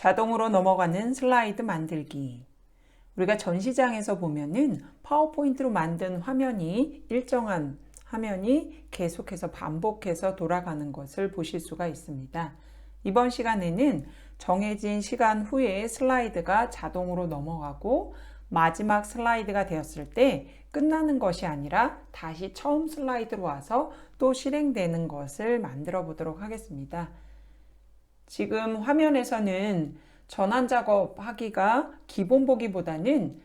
자동으로 넘어가는 슬라이드 만들기. 우리가 전시장에서 보면은 파워포인트로 만든 화면이 일정한 화면이 계속해서 반복해서 돌아가는 것을 보실 수가 있습니다. 이번 시간에는 정해진 시간 후에 슬라이드가 자동으로 넘어가고 마지막 슬라이드가 되었을 때 끝나는 것이 아니라 다시 처음 슬라이드로 와서 또 실행되는 것을 만들어 보도록 하겠습니다. 지금 화면에서는 전환 작업 하기가 기본 보기보다는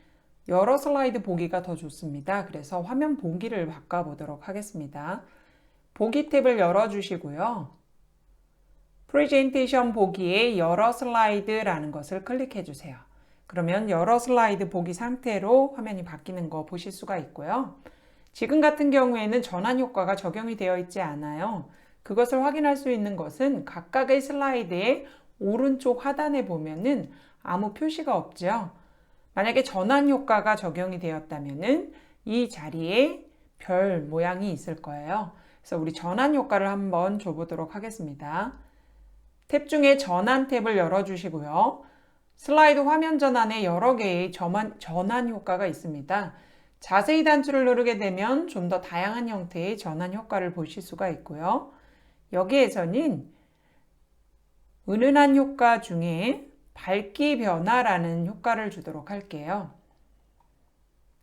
여러 슬라이드 보기가 더 좋습니다. 그래서 화면 보기를 바꿔보도록 하겠습니다. 보기 탭을 열어주시고요. 프레젠테이션 보기에 여러 슬라이드라는 것을 클릭해 주세요. 그러면 여러 슬라이드 보기 상태로 화면이 바뀌는 거 보실 수가 있고요. 지금 같은 경우에는 전환 효과가 적용이 되어 있지 않아요. 그것을 확인할 수 있는 것은 각각의 슬라이드의 오른쪽 하단에 보면은 아무 표시가 없죠. 만약에 전환 효과가 적용이 되었다면은 이 자리에 별 모양이 있을 거예요. 그래서 우리 전환 효과를 한번 줘보도록 하겠습니다. 탭 중에 전환 탭을 열어주시고요. 슬라이드 화면 전환에 여러 개의 전환, 전환 효과가 있습니다. 자세히 단추를 누르게 되면 좀 더 다양한 형태의 전환 효과를 보실 수가 있고요. 여기에서는 은은한 효과 중에 밝기 변화라는 효과를 주도록 할게요.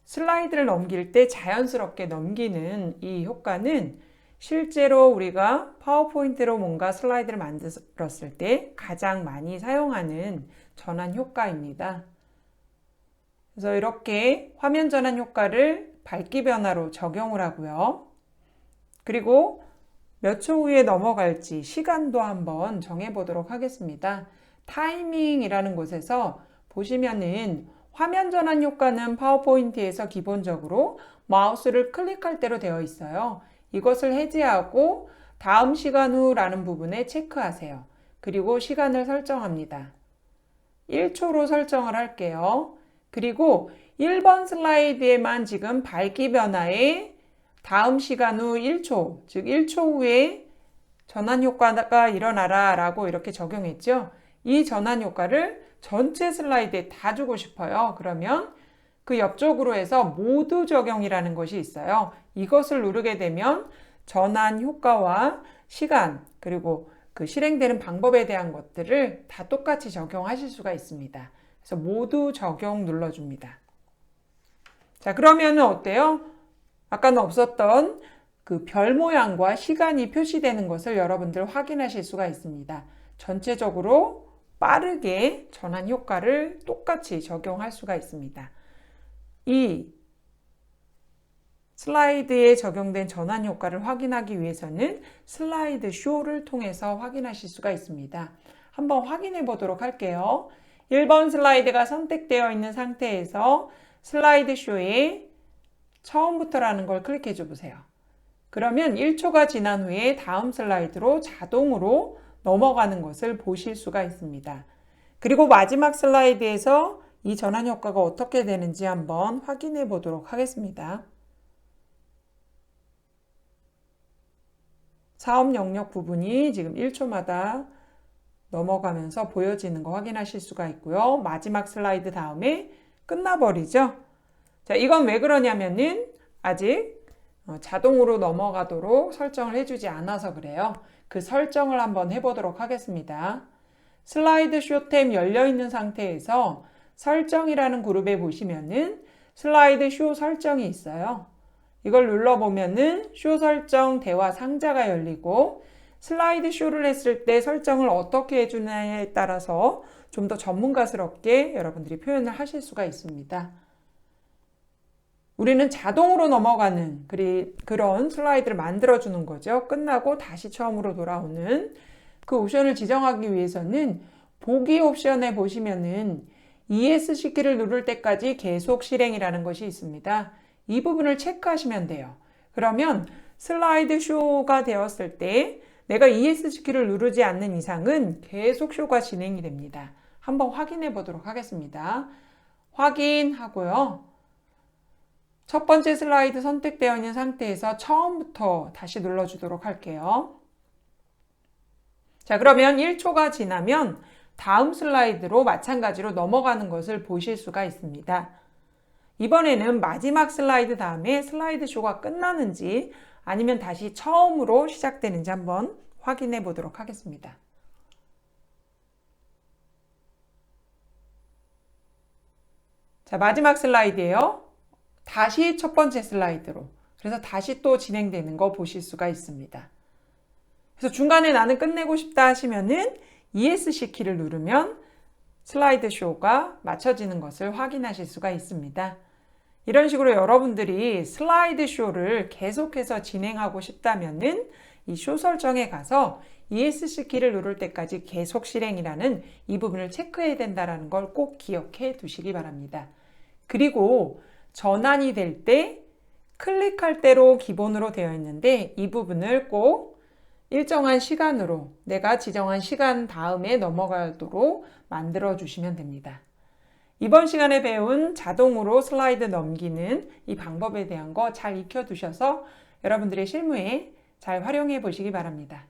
슬라이드를 넘길 때 자연스럽게 넘기는 이 효과는 실제로 우리가 파워포인트로 뭔가 슬라이드를 만들었을 때 가장 많이 사용하는 전환 효과입니다. 그래서 이렇게 화면 전환 효과를 밝기 변화로 적용을 하고요. 그리고 몇 초 후에 넘어갈지 시간도 한번 정해 보도록 하겠습니다. 타이밍이라는 곳에서 보시면은 화면 전환 효과는 파워포인트에서 기본적으로 마우스를 클릭할 대로 되어 있어요. 이것을 해제하고 다음 시간 후라는 부분에 체크하세요. 그리고 시간을 설정합니다. 1초로 설정을 할게요. 그리고 1번 슬라이드에만 지금 밝기 변화에 다음 시간 후 1초, 즉 1초 후에 전환 효과가 일어나라 라고 이렇게 적용했죠. 이 전환 효과를 전체 슬라이드에 다 주고 싶어요. 그러면 그 옆쪽으로 해서 모두 적용이라는 것이 있어요. 이것을 누르게 되면 전환 효과와 시간 그리고 그 실행되는 방법에 대한 것들을 다 똑같이 적용하실 수가 있습니다. 그래서 모두 적용 눌러줍니다. 자, 그러면 어때요? 아까는 없었던 그 별 모양과 시간이 표시되는 것을 여러분들 확인하실 수가 있습니다. 전체적으로 빠르게 전환 효과를 똑같이 적용할 수가 있습니다. 이 슬라이드에 적용된 전환 효과를 확인하기 위해서는 슬라이드 쇼를 통해서 확인하실 수가 있습니다. 한번 확인해 보도록 할게요. 1번 슬라이드가 선택되어 있는 상태에서 슬라이드 쇼에 처음부터라는 걸 클릭해 줘 보세요. 그러면 1초가 지난 후에 다음 슬라이드로 자동으로 넘어가는 것을 보실 수가 있습니다. 그리고 마지막 슬라이드에서 이 전환 효과가 어떻게 되는지 한번 확인해 보도록 하겠습니다. 사업 영역 부분이 지금 1초마다 넘어가면서 보여지는 거 확인하실 수가 있고요. 마지막 슬라이드 다음에 끝나버리죠. 자, 이건 왜 그러냐면은 아직 어, 자동으로 넘어가도록 설정을 해주지 않아서 그래요. 그 설정을 한번 해보도록 하겠습니다. 슬라이드 쇼템 열려있는 상태에서 설정이라는 그룹에 보시면은 슬라이드 쇼 설정이 있어요. 이걸 눌러보면은 쇼 설정 대화 상자가 열리고 슬라이드 쇼를 했을 때 설정을 어떻게 해주냐에 따라서 좀 더 전문가스럽게 여러분들이 표현을 하실 수가 있습니다. 우리는 자동으로 넘어가는 그런 슬라이드를 만들어주는 거죠. 끝나고 다시 처음으로 돌아오는 그 옵션을 지정하기 위해서는 보기 옵션에 보시면은 ESC 키를 누를 때까지 계속 실행이라는 것이 있습니다. 이 부분을 체크하시면 돼요. 그러면 슬라이드 쇼가 되었을 때 내가 ESC 키를 누르지 않는 이상은 계속 쇼가 진행이 됩니다. 한번 확인해 보도록 하겠습니다. 확인하고요. 첫 번째 슬라이드 선택되어 있는 상태에서 처음부터 다시 눌러주도록 할게요. 자, 그러면 1초가 지나면 다음 슬라이드로 마찬가지로 넘어가는 것을 보실 수가 있습니다. 이번에는 마지막 슬라이드 다음에 슬라이드 쇼가 끝나는지 아니면 다시 처음으로 시작되는지 한번 확인해 보도록 하겠습니다. 자, 마지막 슬라이드예요. 다시 첫 번째 슬라이드로. 그래서 다시 또 진행되는 거 보실 수가 있습니다. 그래서 중간에 나는 끝내고 싶다 하시면은 ESC 키를 누르면 슬라이드 쇼가 맞춰지는 것을 확인하실 수가 있습니다. 이런 식으로 여러분들이 슬라이드 쇼를 계속해서 진행하고 싶다면은 이 쇼 설정에 가서 ESC 키를 누를 때까지 계속 실행이라는 이 부분을 체크해야 된다는 걸 꼭 기억해 두시기 바랍니다. 그리고 전환이 될 때 클릭할 대로 기본으로 되어 있는데 이 부분을 꼭 일정한 시간으로 내가 지정한 시간 다음에 넘어가도록 만들어 주시면 됩니다. 이번 시간에 배운 자동으로 슬라이드 넘기는 이 방법에 대한 거 잘 익혀 두셔서 여러분들의 실무에 잘 활용해 보시기 바랍니다.